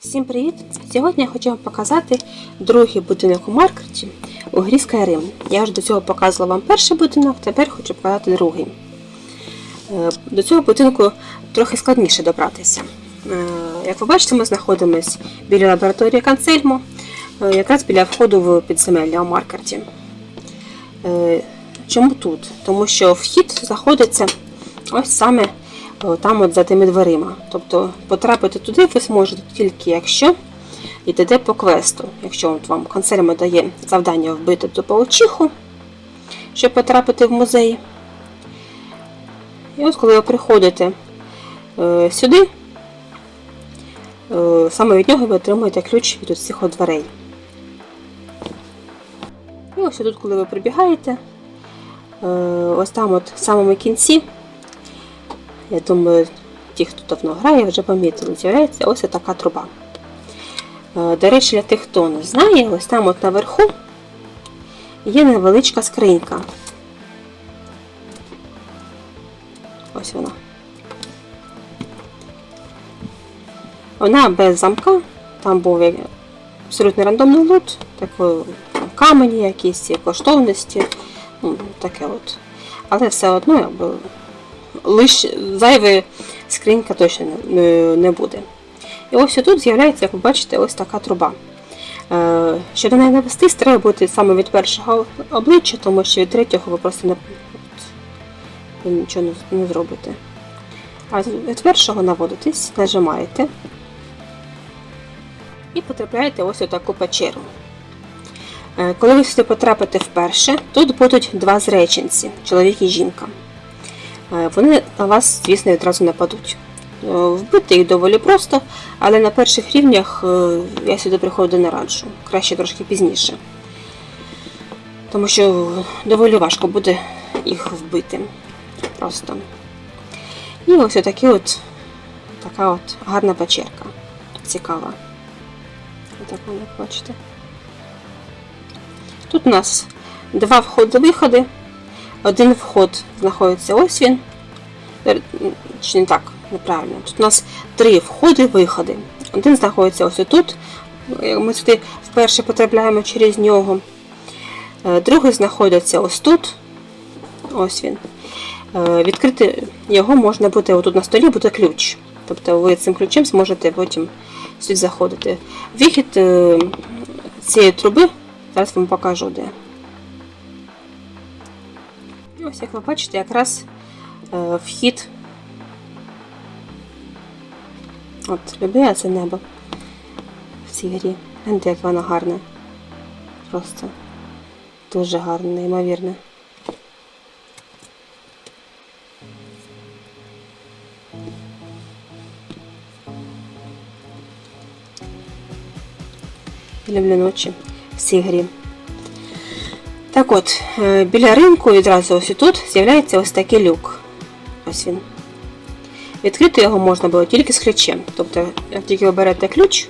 Всім привіт! Сьогодні я хочу вам показати другий будинок у маркеті у грі Skyrim. Я вже до цього показувала вам перший будинок, тепер хочу показати другий. Е, До цього будинку трохи складніше добратися. Е, Як ви бачите, ми знаходимося біля лабораторії Канцельмо, е, якраз біля входу в підземелля у маркеті. Е, Чому тут? Тому що вхід знаходиться ось саме е, там от за тими дверима. Тобто потрапити туди ви зможете тільки якщо йдете по квесту. Якщо от вам консерма дає завдання вбити ту паучиху, щоб потрапити в музей. І от коли ви приходите е, сюди, е, саме від нього ви отримуєте ключ від усіх дверей. І ось тут, коли ви прибігаєте, е, ось там от в самому кінці, я думаю, ті, хто давно грає, вже помітили, з'являється ось така труба. Е, До речі, для тих, хто не знає, ось там от наверху є невеличка скринька. Ось вона. Вона без замка, там був абсолютно рандомний лут, такий камені якісь, коштовності, ну, таке от. Але все одно, якби, лиш зайве скринька точно не, буде. І ось тут з'являється, як ви бачите, ось така труба. Е, Щоб до неї навестись, треба бути саме від першого обличчя, тому що від третього ви просто не, ви нічого не, не зробите. А від першого наводитесь, нажимаєте і потрапляєте ось у таку печеру. Е, Коли ви сюди потрапите вперше, тут будуть два зреченці, чоловік і жінка. Е, Вони на вас, звісно, відразу нападуть. Е, Вбити їх доволі просто, але на перших рівнях е, я сюди приходити не раджу. Краще трошки пізніше. Тому що доволі важко буде їх вбити. Просто. І ось отакі от така от гарна печерка. Цікава. Отак як бачите. Тут у нас два входи-виходи. Один вход знаходиться ось він. Чи не так, неправильно. Тут у нас три входи-виходи. Один знаходиться ось тут. Ми сюди вперше потрапляємо через нього. Е, Другий знаходиться ось тут. Ось він. Е, Відкрити його можна буде отут на столі, буде ключ. Тобто ви цим ключем зможете потім сюди заходити. Вихід е, цієї труби, зараз вам покажу де. І Ось як ви бачите, якраз е, вхід. От, люблю я це небо в цій грі. Гляньте, як воно гарне. Просто дуже гарне, неймовірне. Люблю ночі в цій грі. Так от, е, біля ринку відразу ось тут з'являється ось такий люк. Ось він. Відкрити його можна було тільки з ключем. Тобто, як тільки ви берете ключ,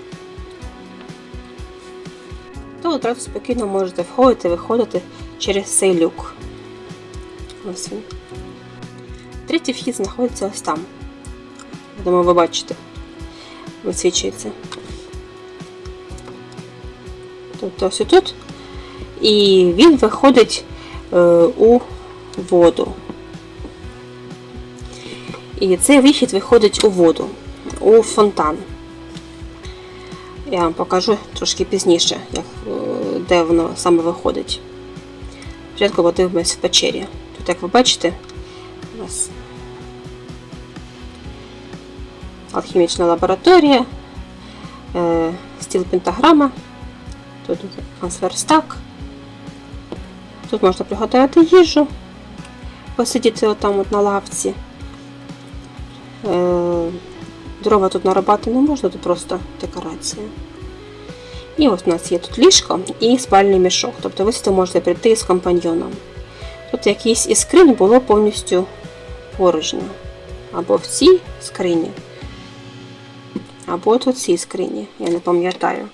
то одразу спокійно можете входити і виходити через цей люк. Ось він. Третій вхід знаходиться ось там. Я думаю, ви бачите. Висвічується. Тобто ось тут. І він виходить е, у воду. І цей вихід виходить у воду, у фонтан. Я вам покажу трошки пізніше, як, е, де воно саме виходить. Спочатку подивимось в печері. Тут, як ви бачите, у нас алхімічна лабораторія, е, стіл пентаграма, тут трансверстак. Тут можна приготувати їжу, посидіти отам от на лавці. Е, Дрова тут нарубати не можна, тут просто декорація. І ось у нас є тут ліжко і спальний мішок. Тобто ви сюди можете прийти з компаньйоном. Тут якийсь із скринь було повністю порожньо. Або в цій скрині, або у цій скрині, я не пам'ятаю.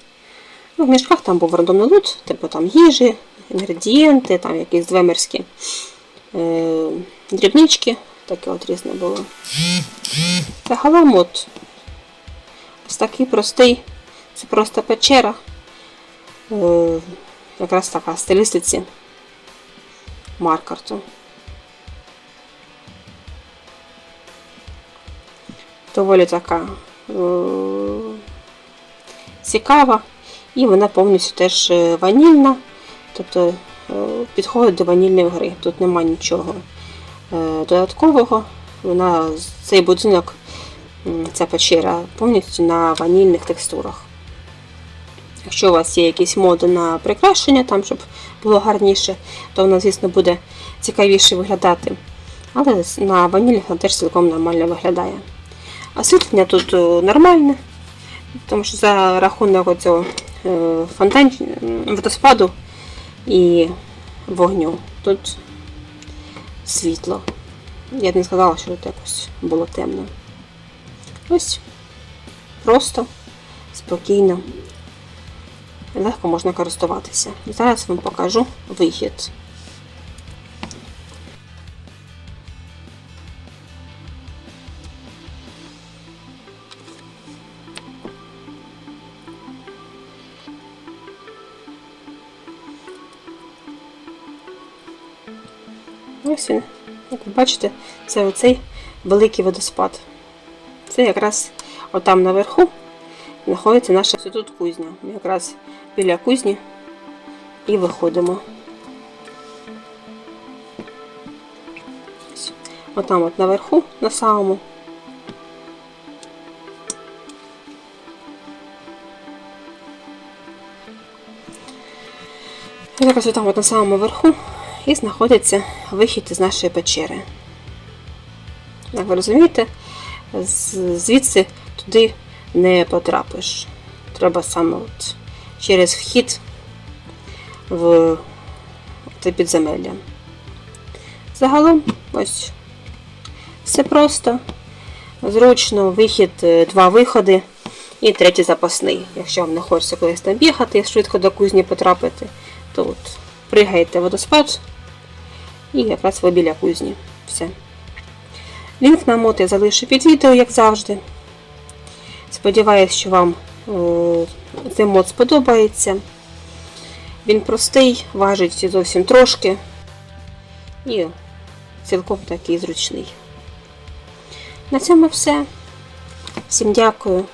Ну, в мішках там був рандомний лут, типу там їжі, інгредієнти, там якісь двемерські е, дрібнички, таке от різне було. Загалом от ось такий простий Це просто печера. Е, якраз така стилістиці Маркарту. Доволі така е, цікава. І вона повністю теж е, ванільна, тобто е, підходить до ванільної гри. Тут нема нічого е, додаткового. Вона цей будинок, ця печера повністю на ванільних текстурах. Якщо у вас є якісь моди на прикрашення, там, щоб було гарніше, то вона, звісно, буде цікавіше виглядати. Але на ванілі вона теж цілком нормально виглядає. Освітлення тут е, нормальне, тому що за рахунок цього фонтан водоспаду і вогню. Тут світло. Я б не сказала, що тут якось було темно. Ось просто, спокійно, легко можна користуватися. Зараз вам покажу вихід. Ось він. Як ви бачите, це оцей великий водоспад. Це якраз отам наверху знаходиться наша тут кузня. Ми якраз біля кузні і виходимо. Отам от наверху, на самому. Якраз отам от на самому верху і знаходиться вихід із нашої печери. Як ви розумієте, звідси туди не потрапиш. Треба саме от через вхід в це підземелля. Загалом, ось все просто, зручно, вихід, е, два виходи і третій запасний. Якщо вам не хочеться кудись там бігати швидко до кузні потрапити, то от пригаєте в водоспад і якраз ви біля кузні. Все. Лінк на мод я залишу під відео, як завжди. Сподіваюсь, що вам цей мод сподобається. Він простий, важить зовсім трошки і цілком такий зручний. На цьому все. Всім дякую.